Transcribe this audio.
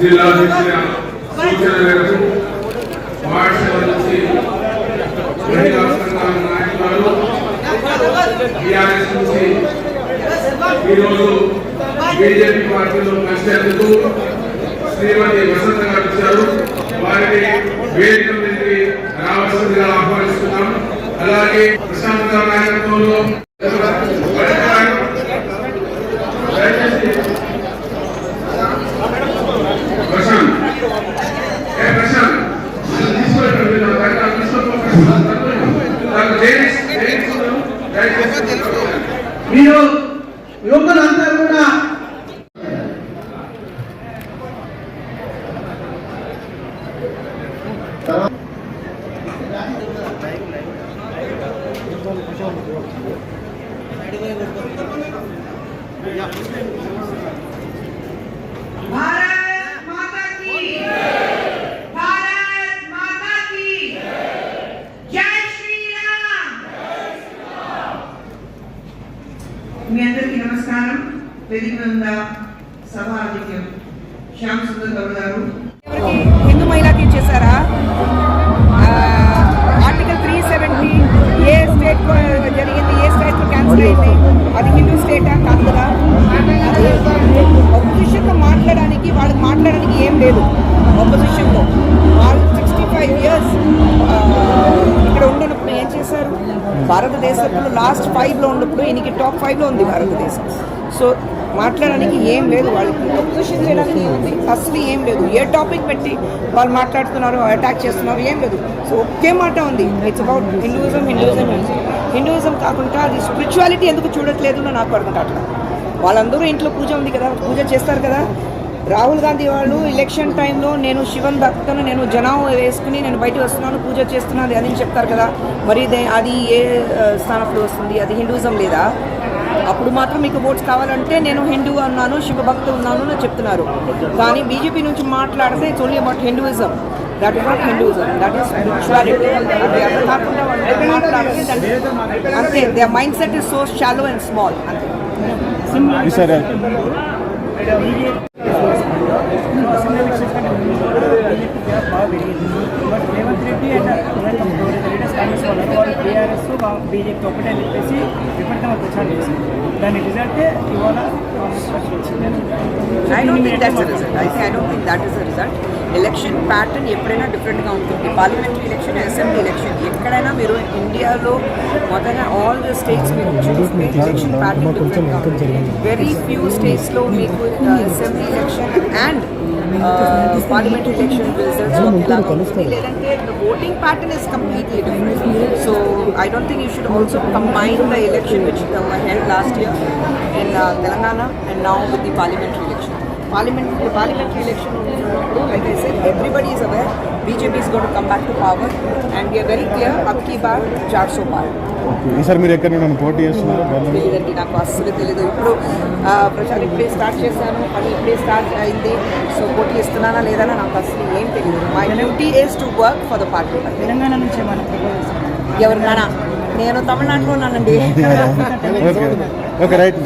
జిల్లా ఇచ్చిన సూచన మేరకు వాట్సాప్ నుంచి మహిళా సంఘాల నాయకులు టీఆర్ఎస్ నుంచి ఈరోజు బీజేపీ పార్టీలో కలిసేందుకు శ్రీమతి వసంత గారు వచ్చారు వారిని వేదిక నుండి రావాల్సిందిగా ఆహ్వానిస్తున్నాం. అలాగే ప్రశాంత మీరు యువకులంతా కూడా తర్వాత మీ అందరికీ నమస్కారం వేదిక మీద సభాధిక్యం శ్యామ్ సుందర్ గౌడ్ గారు లేదు ఆపోజిషన్లో వాళ్ళు సిక్స్టీ ఫైవ్ ఇయర్స్ ఇక్కడ ఉండనప్పుడు ఏం చేశారు? భారతదేశంలో లాస్ట్ ఫైవ్లో ఉన్నప్పుడు ఈయనకి టాప్ ఫైవ్లో ఉంది భారతదేశం. సో మాట్లాడడానికి ఏం లేదు వాళ్ళకి. ఒపోజిషన్ చేయడానికి ఏముంది అసలు ఏం లేదు. ఏ టాపిక్ పెట్టి వాళ్ళు మాట్లాడుతున్నారు అటాక్ చేస్తున్నారు ఏం లేదు. సో ఒకే మాట ఉంది. It's about Hinduism Hinduism Hinduism కాకుండా అది స్పిరిచువాలిటీ ఎందుకు చూడట్లేదు నాకు అర్థం కావట్లేదు. వాళ్ళందరూ ఇంట్లో పూజ ఉంది కదా పూజ చేస్తారు కదా. రాహుల్ గాంధీ వాళ్ళు ఎలక్షన్ టైంలో నేను శివన్ భక్తను నేను జనం వేసుకుని నేను బయటకు వస్తున్నాను పూజ చేస్తున్నాను అది అని చెప్తారు కదా. మరి అది ఏ స్థానంలో వస్తుంది? అది హిందూజం లేదా? అప్పుడు మాత్రం మీకు ఓట్స్ కావాలంటే నేను హిందూ అన్నాను శివభక్తు ఉన్నాను అని చెప్తున్నారు. కానీ బీజేపీ నుంచి మాట్లాడితే it's only about Hinduism that is not Hinduism that is spirituality కాకుండా అంతే. The mindset is so shallow and small అంతే but Revanth Reddy and leaders Congress వాళ్ళు వాళ్ళు టీఆర్ఎస్ బీజేపీ ఒకటే అని చెప్పేసి విపరీతంగా ప్రచారం చేసింది దాని రిజల్టే ఇవాళ కాంగ్రెస్ పార్టీ వచ్చింది. I don't think that's result I I don't think that is result election pattern ఎప్పుడైనా డిఫరెంట్గా ఉంటుంది. పార్లమెంటరీ ఎలక్షన్ అసెంబ్లీ ఎలక్షన్ ఎక్కడైనా మీరు ఇండియాలో మొదలైన ఆల్ ద స్టేట్స్ మీరు చూస్తే ఎలక్షన్ ప్యాటర్న్ డిఫరెంట్గా వెరీ ఫ్యూ స్టేట్స్లో మీకు assembly election and parliamentary election results లేదంటే voting pattern is completely different so I don't think you should also combine the election which held last year in uh, Telangana and now with the parliamentary election. Parliament, the parliamentary election, like I said, everybody is aware BJP is going to come back to power and we are very clear, up ki baar, 400 పార్ ఈసారి మీరు ఎక్కడ నన్ను పోటీ చేస్తున్నారు? తెలియదండి నాకు అస్సలు తెలియదు ఇప్పుడు ఆ, ప్రచారం ఇప్పుడే స్టార్ట్ చేశాను. పని ఇప్పుడే స్టార్ట్ అయింది. సో పోటీ ఇస్తున్నానా లేదనా నాకు అసలు ఏం తెలియదు my duty is to work for the party Telangana నుంచి ఏమైనా ప్రపోజ్ చేస్తున్నారు? ఎవరు నానా? నేను తమిళనాడులో ఉన్నానండి. Okay okay right